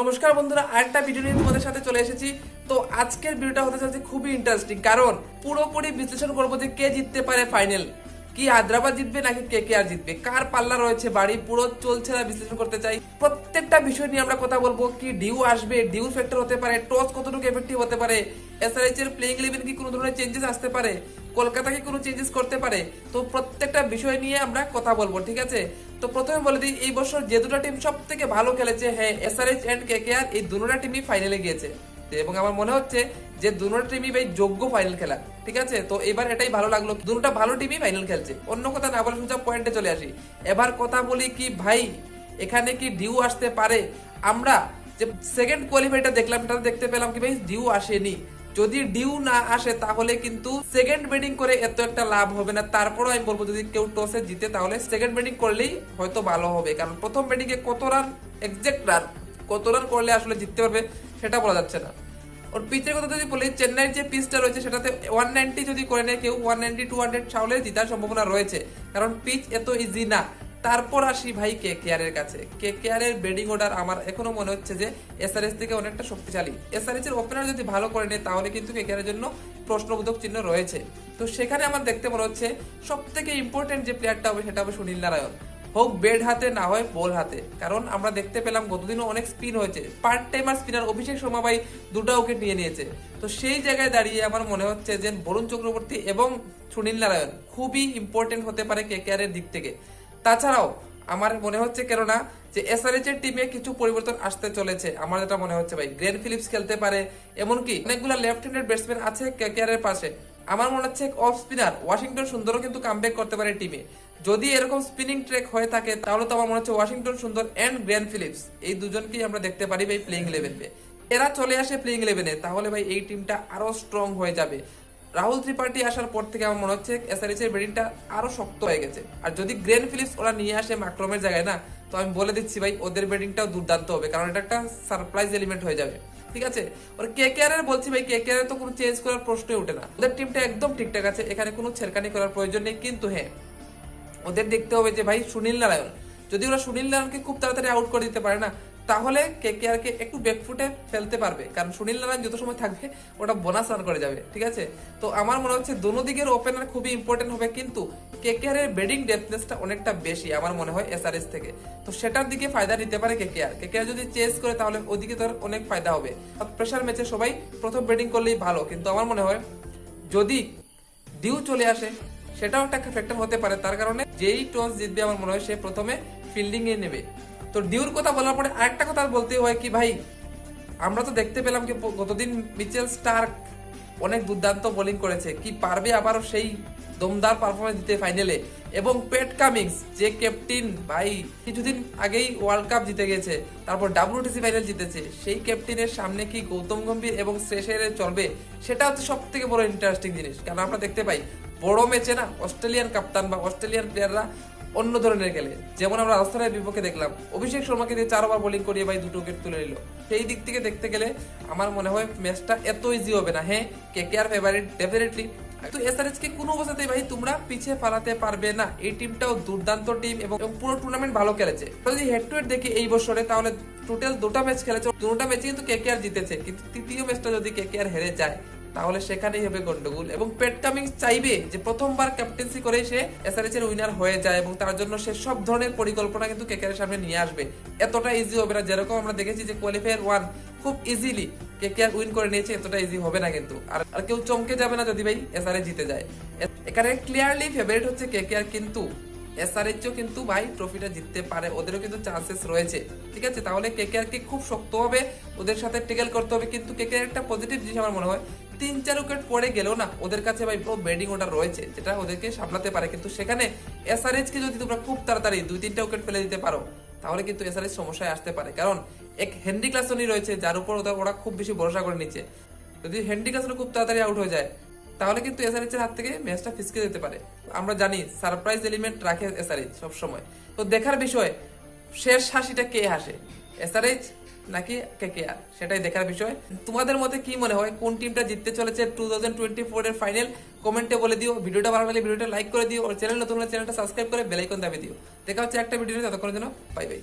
নমস্কার বন্ধুরা, আরেকটা ভিডিও নিয়ে তোমাদের সাথে চলে এসেছি। তো আজকের ভিডিওটা হতে চলেছে খুবই ইন্টারেস্টিং কারণ পুরোপুরি বিশ্লেষণ করব যে কে জিততে পারে ফাইনাল কি হায়দ্রাবাদ জিতবে নাকি কে কে আর জিতবে? কার পাল্লা রয়েছে বাড়ি? পুরো চলছে না বিশ্লেষণ করতে চাই। প্রত্যেকটা বিষয় নিয়ে আমরা কথা বলব। কি ডিউ আসবে? ডিউ ফ্যাক্টর হতে পারে টস কতটুকু এফেক্টিভ হতে পারে? এসআরএইচ এর প্লেইং ইলেভেন কি কোনো ধরনের চেঞ্জেস আসতে পারে? কলকাতা কি কোনো চেঞ্জেস করতে পারে? তো প্রত্যেকটা বিষয় নিয়ে আমরা কথা বলব, ঠিক আছে? তো প্রথমে বলে দিই, এই বছর যে দুটো টিম সব থেকে ভালো খেলেছে হ্যাঁ এসআরএইচ এন্ড কেকেআর এই দুটো টিমই ফাইনালে গিয়েছে। এবং আমার মনে হচ্ছে যে দুটো টিমই ভাই যোগ্য ফাইনাল খেলা, ঠিক আছে? তো এবার এটাই ভালো লাগল দুটোটা ভালো টিমই ফাইনাল খেলছে। অন্য কথা না বলে সোজা পয়েন্টে চলে আসি। এবার কথা বলি কি, ভাই, এখানে কি ডিউ আসতে পারে? আমরা যে সেকেন্ড কোয়ালিফাইটা দেখলাম এটা দেখতে পেলাম কি ভাই ডিউ আসেনি। যদি ডিউ না আসে, তাহলে কিন্তু সেকেন্ড ব্যাটিং করে এত একটা লাভ হবে না। তারপরও আমি বলব, যদি কেউ টসে জিতে, তাহলে সেকেন্ড ব্যাটিং করলেই হয়তো ভালো হবে। কারণ প্রথম ব্যাটিং এ কত রান এক্সাক্ট রান কত রান করলে আসলে জিততে পারবে, সেটা বলা যাচ্ছে না। ওর পিচের কথা যদি বলি, চেন্নাইয়ের যে পিচটা রয়েছে, সেটাতে ওয়ান নাইনটি যদি করে নেয়, কেউ ওয়ান নাইনটি টু হান্ড্রেড তাহলে জিতার সম্ভাবনা রয়েছে। কারণ পিচ এত ইজি না। তারপর আসি ভাই কে কেয়ারের কাছে। কে কেয়ারের বেডিং অর্ডার আমার এখনও মনে হচ্ছে যে এসআরএস থেকে অনেকটা শক্তিশালী। এসআরএস এর ওপেনার যদি ভালো করে নেয়, তাহলে কিন্তু কে কেয়ারের জন্য প্রশ্নবোধক চিহ্ন রয়েছে। তো সেখানে আমার দেখতে মনে হচ্ছে সব থেকে ইম্পর্টেন্ট যে প্লেয়ারটা হবে, সেটা হবে সুনীল নারায়ণ। হোক বেড হাতে, না হয় বল হাতে। কারণ আমরা দেখতে পেলাম গতদিনও অনেক স্পিন হয়েছে। Part timer spinner Abhishek Sharma ভাই দুটা উইকেট নিয়ে নিয়েছে। তো সেই জায়গায় দাঁড়িয়ে আমার মনে হচ্ছে যে বরুণ চক্রবর্তী এবং সুনীল নারায়ণ খুবই ইম্পর্টেন্ট হতে পারে কে এর দিক থেকে। তাছাড়াও, আমার মনে হচ্ছে কেননা যে এসআরএচ এর টিমে কিছু পরিবর্তন আসতে চলেছে। আমার যেটা মনে হচ্ছে ভাই গ্রেন ফিলিপস খেলতে পারে, এমনকি অনেকগুলো লেফট হ্যান্ডেড ব্যাটসম্যান আছে কেকেআর এর পাশে। আমার মনে হচ্ছে অফ স্পিনার ওয়াশিংটন সুন্দরও কিন্তু কামব্যাক করতে পারে টিমে যদি এরকম স্পিনিং ট্রেক হয়ে থাকে, তাহলে তো আমার মনে হচ্ছে ওয়াশিংটন সুন্দর এন্ড গ্র্যান্ড ফিলিপস এই দুজনকেই আমরা দেখতে পারি ভাই প্লেইং ইলেভেনে এরা চলে আসে প্লেইং ইলেভেনে তাহলে ভাই এই টিমটা আরও স্ট্রং হয়ে যাবে। রাহুল ত্রিপাঠী আসার পর থেকে আমার মনে হচ্ছে এসআরএস এর ব্যাটিংটা আরও শক্ত হয়ে গেছে। আর যদি গ্রেন ফিলিপস ওরা নিয়ে আসে মাক্রমের জায়গায় না, তো আমি বলে দিচ্ছি ভাই, ওদের ব্যাটিংটাও দুর্দান্ত হবে, কারণ এটা একটা সারপ্রাইজ এলিমেন্ট হয়ে যাবে। ঠিক আছে? ওর কে কে এর বলছি ভাই কে কে এর তো কোনো চেঞ্জ করার প্রশ্নই ওঠে না। ওদের টিমটা একদম ঠিকঠাক আছে, এখানে কোনো ছেড়কানি করার প্রয়োজন নেই, কিন্তু হ্যাঁ ওদের দেখতে হবে যে ভাই সুনীল নারায়ণ। যদি ওরা সুনীল নারায়ণকে খুব তাড়াতাড়ি আউট করে দিতে পারে না তাহলে কে কে আর কে একটু ব্যাকফুটে ফেলতে পারবে। কারণ সুনীল নারায়ণ যত সময় থাকবে, ওটা বোনাস রান করে যাবে, ঠিক আছে? তো আমার মনে হচ্ছে দোনো দিকের ওপেনার খুবই ইম্পর্টেন্ট হবে, কিন্তু কে কে আর এর বেডিং ডেপথনেসটা অনেকটা বেশি আমার মনে হয় এসআরএস থেকে। তো সেটার দিকে ফায়দা নিতে পারে কে কে আর কে কে আর যদি চেস করে, তাহলে ওদিকে তোর অনেক ফায়দা হবে। প্রেশার ম্যাচে সবাই প্রথম ব্যাটিং করলেই ভালো, কিন্তু আমার মনে হয় যদি ডিউ চলে আসে, সেটাও একটা ফ্যাক্টর হতে পারে। তার কারণে যেই টস জিতবে, আমার মনে হয় সে প্রথমে ফিল্ডিং এ নেবে। তো ডিউর কথা বলার পরে আরেকটা কথা বলতে হয় কি, ভাই, আমরা তো দেখতে পেলাম কি গতদিন মিচেল স্টার্ক অনেক দুর্দান্ত বোলিং করেছে। কি পারবে আবারও সেই দমদার পারফরমেন্স দিতে ফাইনালে এবং পেট কামিংস, যে ক্যাপ্টেন ভাই, কিছুদিন আগেই ওয়ার্ল্ড কাপ জিতে গেছে, তারপর ডাব্লিউটিসি ফাইনাল জিতেছে, সেই ক্যাপ্টেনের সামনে কি গৌতম গম্ভীর এবং শ্রেষের চলবে? সেটা হচ্ছে সব থেকে বড় ইন্টারেস্টিং জিনিস। কারণ আমরা দেখতে পাই, বড় ম্যাচে না, অস্ট্রেলিয়ান কাপ্তান বা অস্ট্রেলিয়ান প্লেয়াররা অন্য ধরনের খেলে। যেমন আমরা রাজস্থানের বিপক্ষে দেখলাম, অভিষেক শর্মাকে দিয়ে চার ওভার বোলিং করিয়ে ভাই দুটো উইকেট তুলে নিল। সেই দিক থেকে দেখতে গেলে আমার মনে হয় ম্যাচটা এত ইজি হবে না। হ্যাঁ কে কে আর ফেভারিট ডেফিনেটলি তো এসআরএস কে কোনো অবস্থাতেই ভাই তোমরা পিছিয়ে ফালাতে পারবে না। এই টিমটাও দুর্দান্ত টিম এবং পুরো টুর্নামেন্ট ভালো খেলেছে। যদি হেড টু হেড দেখি এই বছরে, তাহলে টোটাল দুটো ম্যাচ খেলেছে। দুটো ম্যাচে কিন্তু কে কে আর জিতেছে। কিন্তু তৃতীয় ম্যাচটা যদি কে কে আর হেরে যায় তাহলে সেখানেই হবে গন্ডগোল। এবং পেট কামিংস চাইবে যে প্রথমবার ক্যাপ্টেন্সি করে সে এসআরএস এর উইনার হয়ে যায় এবং তার জন্য সে সব ধরনের পরিকল্পনা কিন্তু কেকেআর সামনে নিয়ে আসবে। এতটা ইজি হবে না। যেরকম আমরা দেখেছি যে কোয়ালিফায়ার ওয়ান খুব ইজিলি কেকেআর উইন করে নিয়েছে, এতটা ইজি হবে না কিন্তু। আর কেউ চমকে যাবে না যদি ভাই এসআরএ জিতে যায়। এখানে ক্লিয়ারলি ফেভারিট হচ্ছে কেকেআর কিন্তু এসআরএইচও কিন্তু ভাই ট্রফিটা জিততে পারে। ওদেরও কিন্তু চান্সেস রয়েছে। ঠিক আছে? তাহলে কেকেআর কে খুব শক্তভাবে ওদের সাথে টেকেল করতে হবে। কিন্তু কেকেআর একটা পজিটিভ জিনিস আমার মনে হয় তিন চার উইকেট পড়ে গেলেও না, ওদের কাছে ভাই পুরো ব্যাটিং ওটা রয়েছে, যেটা ওদেরকে সামলাতে পারে। কিন্তু সেখানে এসআরএইচ কে যদি তোমরা খুব তাড়াতাড়ি দুই তিনটা উইকেট ফেলে দিতে পারো, তাহলে কিন্তু এসআরএইচ সমস্যায় আসতে পারে। কারণ এক হেনরি ক্লাসনই রয়েছে, যার উপর ওদের ওরা খুব বেশি ভরসা করে নিচ্ছে। যদি হেনরি ক্লাসন খুব তাড়াতাড়ি আউট হয়ে যায়, তাহলে কিন্তু এসআরএইচ এর হাত থেকে ম্যাচটা ফিসকে যেতে পারে। আমরা জানি সারপ্রাইজ এলিমেন্ট রাখে এসআরএইচ সব সময় তো দেখার বিষয়, শেষ হাসিটা কে হাসে? এসআরএইচ নাকি কে কে আর? সেটাই দেখার বিষয়। তোমাদের মতে কি মনে হয়? কোন টিমটা জিততে চলেছে টু থাউজেন্ড টোয়েন্টি ফোর এর ফাইনাল কমেন্টে বলে দিও। ভিডিওটা ভালো লাগলে ভিডিওটা লাইক করে দিও। আর চ্যানেল নতুন চ্যানেলটা সাবস্ক্রাইব করে বেলাইকন দাবি দিও। দেখা হচ্ছে একটা ভিডিও ততক্ষণের জন্য বাই বাই